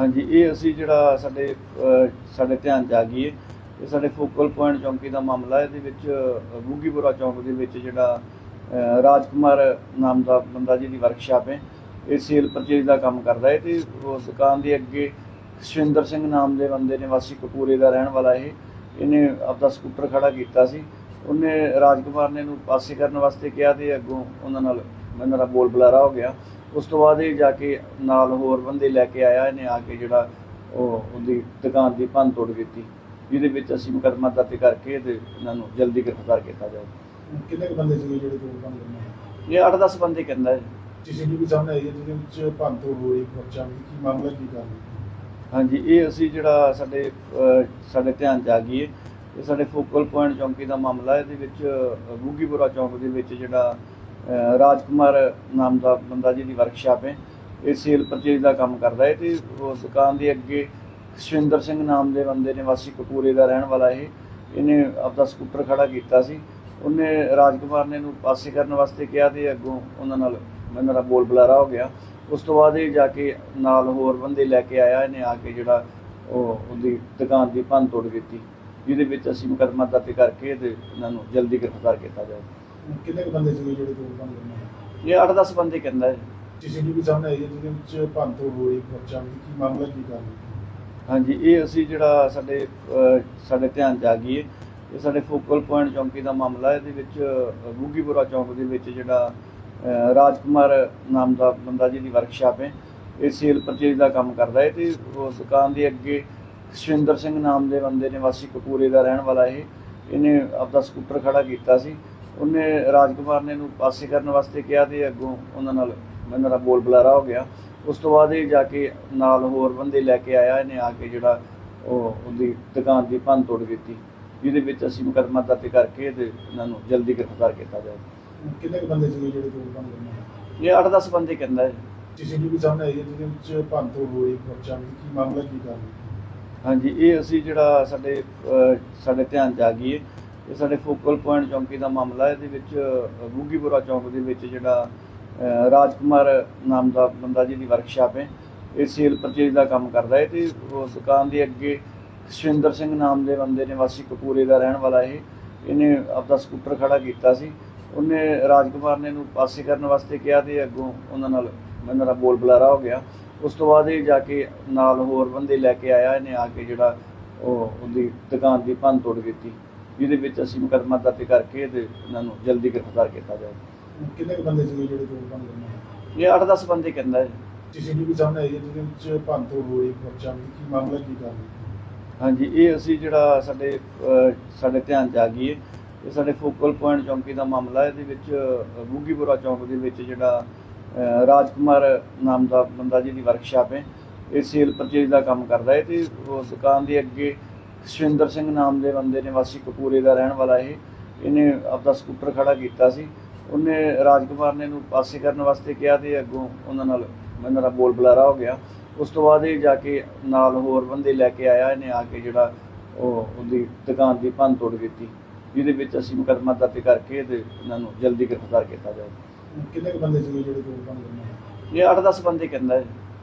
ਹਾਂਜੀ ਇਹ ਅਸੀਂ ਜਿਹੜਾ ਸਾਡੇ ਅਹ, ਸਾਡੇ ਧਿਆਨ ਚ ਆ ਗਈ ਹੈ ਇਹ ਸਾਡੇ ਫੋਕਲ ਪੁਆਇੰਟ ਚੌਂਕੀ ਦਾ ਮਾਮਲਾ ਹੈ ਇਹਦੇ ਵਿੱਚ ਅਹ, ਬੁੱਗੀਪੁਰਾ ਚੌਂਕ ਦੇ ਵਿੱਚ ਜਿਹੜਾ ਅਹ, ਰਾਜਕੁਮਾਰ ਨਾਮ ਦਾ ਬੰਦਾ ਜਿਹਦੀ ਵਰਕਸ਼ਾਪ ਹੈ ਇਹ ਸੇਲ ਪਰਚੇਜ ਦਾ ਕੰਮ ਕਰਦਾ ਹੈ ਤੇ ਉਹ ਦੁਕਾਨ ਦੇ ਅੱਗੇ ਸ਼ਵਿੰਦਰ ਸਿੰਘ ਨਾਮ ਦੇ ਬੰਦੇ ਨੇ ਵਾਸੀ ਕਪੂਰੇ ਦਾ ਰਹਿਣ ਵਾਲਾ ਇਹ ਇਹਨੇ ਆਪਦਾ ਸਕੂਟਰ ਖੜਾ ਕੀਤਾ ਸੀ। ਉਹਨੇ ਰਾਜਕੁਮਾਰ ਨੇ ਇਹਨੂੰ ਪਾਸੇ ਕਰਨ ਵਾਸਤੇ ਕਿਹਾ ਤੇ ਅੱਗੋਂ ਉਹਨਾਂ ਨਾਲ ਇਹਨਾਂ ਦਾ ਬੋਲ ਬੁਲਾਰਾ ਹੋ ਗਿਆ। ਉਸ ਤੋਂ ਬਾਅਦ ਇਹ ਜਾ ਕੇ ਨਾਲ ਹੋਰ ਬੰਦੇ ਲੈ ਕੇ ਆਇਆ ਇਹਨੇ ਆ ਕੇ ਜਿਹੜਾ ਉਹ ਉਹਦੀ ਦੁਕਾਨ ਦੀ ਭੰਨ ਤੋੜ ਕੀਤੀ ਜਿਹਦੇ ਵਿੱਚ ਅਸੀਂ ਮੁਕੱਦਮਾ ਦਰਜ ਕਰਕੇ ਤੇ ਇਹਨਾਂ ਨੂੰ ਜਲਦੀ ਗ੍ਰਿਫਤਾਰ ਕੀਤਾ ਜਾਵੇ ਕਿੰਨੇ ਬੰਦੇ ਸੀਗੇ ਜਿਹੜੇ ਕੰਮ ਕਰਨਾ ਇਹ 8-10 ਬੰਦੇ ਕਹਿੰਦਾ ਹੈ ਸੀਸੀਟੀਵੀ ਸਾਹਮਣੇ ਆਈ ਹੈ ਜਿਹਦੇ ਵਿੱਚ ਭੰਨ ਤੋੜ ਹੋ ਰਹੀ ਬੱਚਾ ਦੀ ਕੀ ਮਾਮਲਾ ਕੀ ਕਰ ਹਾਂਜੀ ਇਹ ਅਸੀਂ ਜਿਹੜਾ ਸਾਡੇ ਸਾਡੇ ਧਿਆਨ ਚ ਆ ਗਈ ਹੈ। ਇਹ ਸਾਡੇ ਫੋਕਲ ਪੁਆਇੰਟ ਚੌਂਕੀ ਦਾ ਮਾਮਲਾ ਹੈ ਇਹਦੇ ਵਿੱਚ ਅਹ, ਬੁੱਗੀਪੁਰਾ ਚੌਂਕ ਦੇ ਵਿੱਚ ਜਿਹੜਾ ਰਾਜਕੁਮਾਰ ਨਾਮ ਦਾ ਬੰਦਾ ਜਿਹਦੀ ਵਰਕਸ਼ਾਪ ਹੈ, ਇਹ ਸੇਲ ਪਰਚੇਜ ਦਾ ਕੰਮ ਕਰਦਾ ਹੈ ਤੇ ਉਹ ਦੁਕਾਨ ਦੇ ਅੱਗੇ ਸ਼ਵਿੰਦਰ ਸਿੰਘ ਨਾਮ ਦੇ ਬੰਦੇ ਨੇ, ਵਾਸੀ ਕਪੂਰੇ ਦਾ ਰਹਿਣ ਵਾਲਾ ਇਹ, ਇਹਨੇ ਆਪਦਾ ਸਕੂਟਰ ਖੜਾ ਕੀਤਾ ਸੀ। ਉਹਨੇ ਰਾਜਕੁਮਾਰ ਨੇ ਇਹਨੂੰ ਪਾਸੇ ਕਰਨ ਵਾਸਤੇ ਕਿਹਾ ਤੇ ਅੱਗੋਂ ਉਹਨਾਂ ਨਾਲ ਇਹਨਾਂ ਦਾ ਬੋਲ ਬੁਲਾਰਾ ਹੋ ਗਿਆ। ਉਸ ਤੋਂ ਬਾਅਦ ਇਹ ਜਾ ਕੇ ਨਾਲ ਹੋਰ ਬੰਦੇ ਲੈ ਕੇ ਆਇਆ, ਇਹਨੇ ਆ ਕੇ ਜਿਹੜਾ ਉਹ ਉਹਦੀ ਦੁਕਾਨ ਦੀ ਭੰਨ ਤੋੜ ਕੀਤੀ, ਜਿਹਦੇ ਵਿੱਚ ਅਸੀਂ ਮੁਕੱਦਮਾ ਦਰਜ ਕਰਕੇ ਤੇ ਇਹਨਾਂ ਨੂੰ ਜਲਦੀ ਗ੍ਰਿਫਤਾਰ ਕੀਤਾ ਜਾਵੇ। ਕਿੰਨੇ ਕੁ ਬੰਦੇ ਸੀਗੇ ਜਿਹੜੇ ਕਰਨਾ ਇਹ 8-10 ਬੰਦੇ ਕਹਿੰਦਾ ਹੈ ਸੀਸੀਟੀਵੀ ਸਾਹਮਣੇ ਆਈ ਹੈ ਜਿਹਦੇ ਵਿੱਚ ਭੰਨ ਤੋੜ ਹੋ ਰਹੀ ਬੱਚਾ ਦੀ ਕੀ ਮਾਮਲਾ ਕੀ ਕਰ ਹਾਂਜੀ ਇਹ ਅਸੀਂ ਜਿਹੜਾ ਸਾਡੇ ਅਹ, ਸਾਡੇ ਧਿਆਨ ਚ ਆ ਗਈ ਹੈ। ਇਹ ਸਾਡੇ ਫੋਕਲ ਪੁਆਇੰਟ ਚੌਂਕੀ ਦਾ ਮਾਮਲਾ ਹੈ ਇਹਦੇ ਵਿੱਚ ਅਹ, ਬੁੱਗੀਪੁਰਾ ਚੌਂਕ ਦੇ ਵਿੱਚ ਜਿਹੜਾ ਅਹ, ਰਾਜਕੁਮਾਰ ਨਾਮ ਦਾ ਬੰਦਾ ਜਿਹਦੀ ਵਰਕਸ਼ਾਪ ਹੈ ਇਹ ਸੇਲ ਪਰਚੇਜ ਦਾ ਕੰਮ ਕਰਦਾ ਹੈ ਤੇ ਉਹ ਦੁਕਾਨ ਦੇ ਅੱਗੇ ਸ਼ਵਿੰਦਰ ਸਿੰਘ ਨਾਮ ਦੇ ਬੰਦੇ ਨੇ ਵਾਸੀ ਕਪੂਰੇ ਦਾ ਰਹਿਣ ਵਾਲਾ ਇਹ। ਇਹਨੇ ਆਪਦਾ ਸਕੂਟਰ ਖੜਾ ਕੀਤਾ ਸੀ। ਉਹਨੇ ਰਾਜਕੁਮਾਰ ਨੇ ਇਹਨੂੰ ਪਾਸੇ ਕਰਨ ਵਾਸਤੇ ਕਿਹਾ ਤੇ ਅੱਗੋਂ ਉਹਨਾਂ ਨਾਲ ਇਹਨਾਂ ਦਾ ਬੋਲ ਬੁਲਾਰਾ ਹੋ ਗਿਆ। ਉਸ ਤੋਂ ਬਾਅਦ ਇਹ ਜਾ ਕੇ ਨਾਲ ਹੋਰ ਬੰਦੇ ਲੈ ਕੇ ਆਇਆ ਇਹਨੇ ਆ ਕੇ ਜਿਹੜਾ ਉਹ ਉਹਦੀ ਦੁਕਾਨ ਦੀ ਭੰਨ ਤੋੜ ਕੀਤੀ ਜਿਹਦੇ ਵਿੱਚ ਅਸੀਂ ਮੁਕੱਦਮਾ ਦਰਜ ਕਰਕੇ ਤੇ ਇਹਨਾਂ ਨੂੰ ਜਲਦੀ ਗ੍ਰਿਫਤਾਰ ਕੀਤਾ ਜਾਵੇ ਕਿੰਨੇ ਕੁ ਬੰਦੇ ਸੀਗੇ ਜਿਹੜੇ ਕੋਲ ਕੰਮ ਕਰਨਾ ਇਹ 8-10 ਬੰਦੇ ਕਹਿੰਦਾ ਹੈ ਸੀਸੀਟੀਵੀ ਸਾਹਮਣੇ ਆਈ ਹੈ ਜਿਹਦੇ ਵਿੱਚ ਭੰਨ ਤੋੜ ਹੋ ਰਹੀ ਬੱਚਾ ਦੀ ਕੀ ਮਾਮਲਾ ਕੀ ਕਰ ਹਾਂਜੀ ਇਹ ਅਸੀਂ ਜਿਹੜਾ ਸਾਡੇ ਸਾਡੇ ਧਿਆਨ ਚ ਆ ਗਈ ਹੈ। ਇਹ ਸਾਡੇ ਫੋਕਲ ਪੁਆਇੰਟ ਚੌਂਕੀ ਦਾ ਮਾਮਲਾ ਹੈ ਇਹਦੇ ਵਿੱਚ ਅਹ, ਚੌਂਕ ਦੇ ਵਿੱਚ ਜਿਹੜਾ ਅਹ, ਰਾਜਕੁਮਾਰ ਨਾਮ ਦਾ ਬੰਦਾ ਜਿਹਦੀ ਵਰਕਸ਼ਾਪ ਹੈ ਇਹ ਸੇਲ ਪਰਚੇਜ ਦਾ ਕੰਮ ਕਰਦਾ ਹੈ ਤੇ ਉਹ ਦੁਕਾਨ ਦੇ ਅੱਗੇ ਸ਼ਵਿੰਦਰ ਸਿੰਘ ਨਾਮ ਦੇ ਬੰਦੇ ਨੇ ਵਾਸੀ ਕਪੂਰੇ ਦਾ ਰਹਿਣ ਵਾਲਾ ਇਹ ਇਹਨੇ ਆਪਦਾ ਸਕੂਟਰ ਖੜਾ ਕੀਤਾ ਸੀ। ਉਹਨੇ ਰਾਜਕੁਮਾਰ ਨੇ ਇਹਨੂੰ ਪਾਸੇ ਕਰਨ ਵਾਸਤੇ ਕਿਹਾ ਤੇ ਅੱਗੋਂ ਉਹਨਾਂ ਨਾਲ ਇਹਨਾਂ ਦਾ ਬੋਲ ਬੁਲਾਰਾ ਹੋ ਗਿਆ। ਉਸ ਤੋਂ ਬਾਅਦ ਇਹ ਜਾ ਕੇ ਨਾਲ ਹੋਰ ਬੰਦੇ ਲੈ ਕੇ ਆਇਆ ਇਹਨੇ ਆ ਕੇ ਜਿਹੜਾ ਉਹ ਉਹਦੀ ਦੁਕਾਨ ਦੀ ਭੰਨ ਤੋੜ ਕੀਤੀ। ਜਿਹਦੇ ਵਿੱਚ ਅਸੀਂ ਮੁਕੱਦਮਾ ਦਰਜ ਕਰਕੇ ਤੇ ਇਹਨਾਂ ਨੂੰ ਜਲਦੀ ਗ੍ਰਿਫਤਾਰ ਕੀਤਾ ਜਾਵੇ। ਕਿੰਨੇ ਕੁ ਬੰਦੇ ਸੀਗੇ ਜਿਹੜੇ ਇਹ 8-10 ਬੰਦੇ ਕਹਿੰਦਾ ਹੈ। ਸੀਸੀਟੀਵੀ ਸਾਹਮਣੇ ਆਈ ਹੈ ਜਿਹਦੇ ਵਿੱਚ ਭੰਨ ਤੋੜ ਹੋ ਰਹੀ ਬੱਚਾ ਦੀ ਕੀ ਮਾਮਲਾ ਕੀ ਕਰ ਹਾਂਜੀ ਇਹ ਅਸੀਂ ਜਿਹੜਾ ਸਾਡੇ ਅਹ, ਸਾਡੇ ਧਿਆਨ ਚ ਆ ਗਈ ਹੈ। ਇਹ ਸਾਡੇ ਫੋਕਲ ਪੁਆਇੰਟ ਚੌਂਕੀ ਦਾ ਮਾਮਲਾ ਹੈ। ਇਹਦੇ ਵਿੱਚ ਅਹ, ਬੁੱਗੀਪੁਰਾ ਚੌਂਕ ਦੇ ਵਿੱਚ ਜਿਹੜਾ ਅਹ, ਰਾਜਕੁਮਾਰ ਨਾਮ ਦਾ ਬੰਦਾ ਜਿਹਦੀ ਵਰਕਸ਼ਾਪ ਹੈ ਇਹ ਸੇਲ ਪਰਚੇਜ ਦਾ ਕੰਮ ਕਰਦਾ ਹੈ ਤੇ ਉਹ ਦੁਕਾਨ ਦੇ ਅੱਗੇ ਸ਼ਵਿੰਦਰ ਸਿੰਘ ਨਾਮ ਦੇ ਬੰਦੇ ਨੇ ਵਾਸੀ ਕਪੂਰੇ ਦਾ ਰਹਿਣ ਵਾਲਾ ਇਹ। ਇਹਨੇ ਆਪਦਾ ਸਕੂਟਰ ਖੜਾ ਕੀਤਾ ਸੀ। ਉਹਨੇ ਰਾਜਕੁਮਾਰ ਨੇ ਇਹਨੂੰ ਪਾਸੇ ਕਰਨ ਵਾਸਤੇ ਕਿਹਾ ਤੇ ਅੱਗੋਂ ਉਹਨਾਂ ਨਾਲ ਦਾ ਬੋਲ ਬੁਲਾਰਾ ਹੋ ਗਿਆ। ਉਸ ਤੋਂ ਬਾਅਦ ਇਹ ਜਾ ਕੇ ਨਾਲ ਹੋਰ ਬੰਦੇ ਲੈ ਕੇ ਆਇਆ। ਇਹਨੇ ਆ ਕੇ ਜਿਹੜਾ ਉਹ ਉਹਦੀ ਦੁਕਾਨ ਦੀ ਭੰਨ ਤੋੜ ਕੀਤੀ। ਜਿਹਦੇ ਵਿੱਚ ਅਸੀਂ ਮੁਕੱਦਮਾ ਦਰਜ ਕਰਕੇ ਤੇ ਇਹਨਾਂ ਨੂੰ ਜਲਦੀ ਗ੍ਰਿਫਤਾਰ ਕੀਤਾ ਜਾਵੇ। ਕਿੰਨੇ ਕੁ ਬੰਦੇ ਸੀਗੇ ਜਿਹੜੇ ਕੋਲ ਕੰਮ ਕਰਨਾ ਇਹ 8-10 ਬੰਦੇ ਕਹਿੰਦਾ ਹੈ